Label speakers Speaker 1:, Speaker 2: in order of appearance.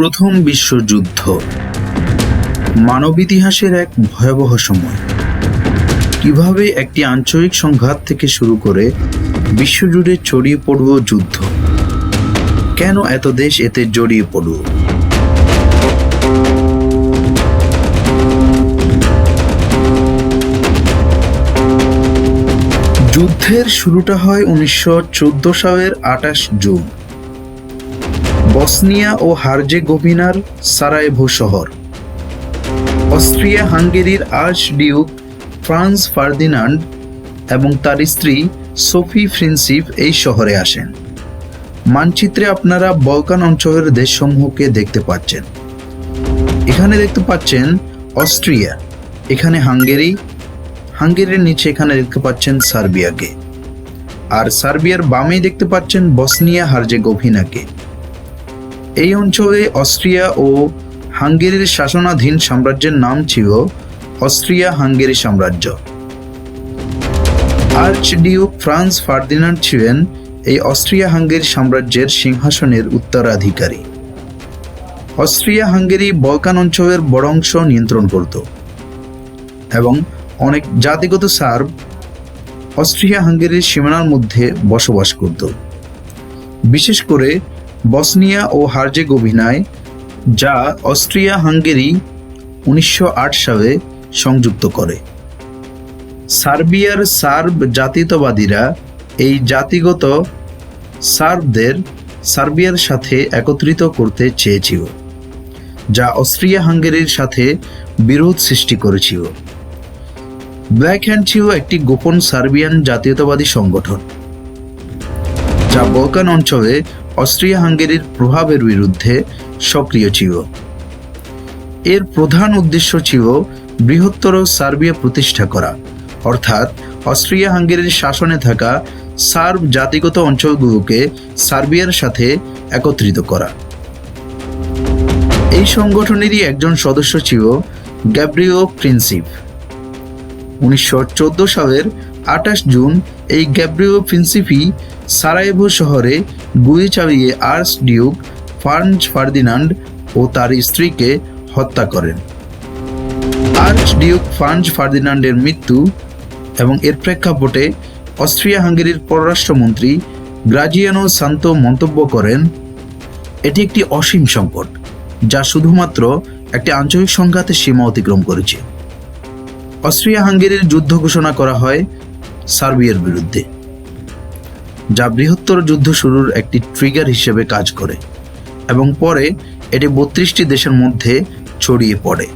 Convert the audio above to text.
Speaker 1: প্রথম বিশ্বযুদ্ধ। মানব ইতিহাসের এক ভয়াবহ সময়। কীভাবে একটি আঞ্চলিক সংঘাত থেকে শুরু করে বিশ্বজুড়ে ছড়িয়ে পড়ব যুদ্ধ? কেন এত দেশ এতে জড়িয়ে পড়ব যুদ্ধের শুরুটা হয় উনিশশো চোদ্দ সালের আঠাশ জুন। বসনিয়া ও হার্জেগোভিনার সারায়েভো শহর। অস্ট্রিয়া হাঙ্গেরির আর্চ ডিউক ফ্রান্স ফার্দিনান্ড এবং তার স্ত্রী সোফি ফ্রিন্সিপ এই শহরে আসেন। মানচিত্রে আপনারা বলকান অঞ্চলের দেশসমূহকে দেখতে পাচ্ছেন। এখানে দেখতে পাচ্ছেন অস্ট্রিয়া, এখানে হাঙ্গেরি, হাঙ্গেরির নিচে এখানে দেখতে পাচ্ছেন সার্বিয়াকে। আর সার্বিয়ার বামে দেখতে পাচ্ছেন বসনিয়া হার্জেগোভিনাকে। এই অঞ্চলে অস্ট্রিয়া ও হাঙ্গেরির শাসনাধীন সাম্রাজ্যের নাম ছিল অস্ট্রিয়া হাঙ্গেরি সাম্রাজ্য। আর্চডিউক ফ্রান্স ফার্দিনান্ড ছিলেন এই অস্ট্রিয়া হাঙ্গেরি সাম্রাজ্যের সিংহাসনের উত্তরাধিকারী। অস্ট্রিয়া হাঙ্গেরি বলকান অঞ্চলের বড় অংশ নিয়ন্ত্রণ করত এবং অনেক জাতিগত সার্ব অস্ট্রিয়া হাঙ্গেরির সীমানার মধ্যে বসবাস করত। বিশেষ করে বসনিয়া ও হার্জেগোভিনায় যা অস্ট্রিয়া হাঙ্গেরি উনিশশো সালে সংযুক্ত করে। সার্বিয়ার সার্ব জাতীয়তাবাদীরা এই জাতিগত সার্বদের সার্বিয়ার সাথে একত্রিত করতে চেয়েছিল, যা অস্ট্রিয়া হাঙ্গেরির সাথে বিরোধ সৃষ্টি করেছিল। ব্ল্যাক হ্যান্ড ছিল একটি গোপন সার্বিয়ান জাতীয়তাবাদী সংগঠন, যা বলকান অঞ্চলে অস্ট্রিয়া হাঙ্গেরির প্রভাবের বিরুদ্ধে সক্রিয় ছিল এর প্রধান উদ্দেশ্য ছিল বৃহত্তর সার্বিয়া প্রতিষ্ঠা করা। অর্থাৎ অস্ট্রিয়া হাঙ্গেরির শাসনে থাকা সার্ব জাতিগত অঞ্চলগুলোকে সার্বিয়ার সাথে একত্রিত করা। এই সংগঠনেরই একজন সদস্য ছিল গ্যাব্রিও প্রিন্সিপ উনিশশো চোদ্দ সালের আঠাশ জুন এই গ্যাব্রিও প্রিন্সিপি সারায়েভো শহরে গুলি চালিয়ে আর্স ডিউক ফার্নজ ফার্দিনান্ড ও তার স্ত্রীকে হত্যা করেন। আর্চ ডিউক ফার্নজ ফার্দিনান্ডের মৃত্যু এবং এর প্রেক্ষাপটে অস্ট্রিয়া হাঙ্গেরির পররাষ্ট্রমন্ত্রী গ্রাজিয়ানো সান্তো মন্তব্য করেন, এটি একটি অসীম সংকট, যা শুধুমাত্র একটি আঞ্চলিক সংঘাতের সীমা অতিক্রম করেছে। অস্ট্রিয়া হাঙ্গেরির যুদ্ধ ঘোষণা করা হয় সার্বিয়ার বিরুদ্ধে, যা বৃহত্তর যুদ্ধ শুরুর একটি ট্রিগার হিসেবে কাজ করে এবং পরে এটি বত্রিশটি দেশের মধ্যে ছড়িয়ে পড়ে।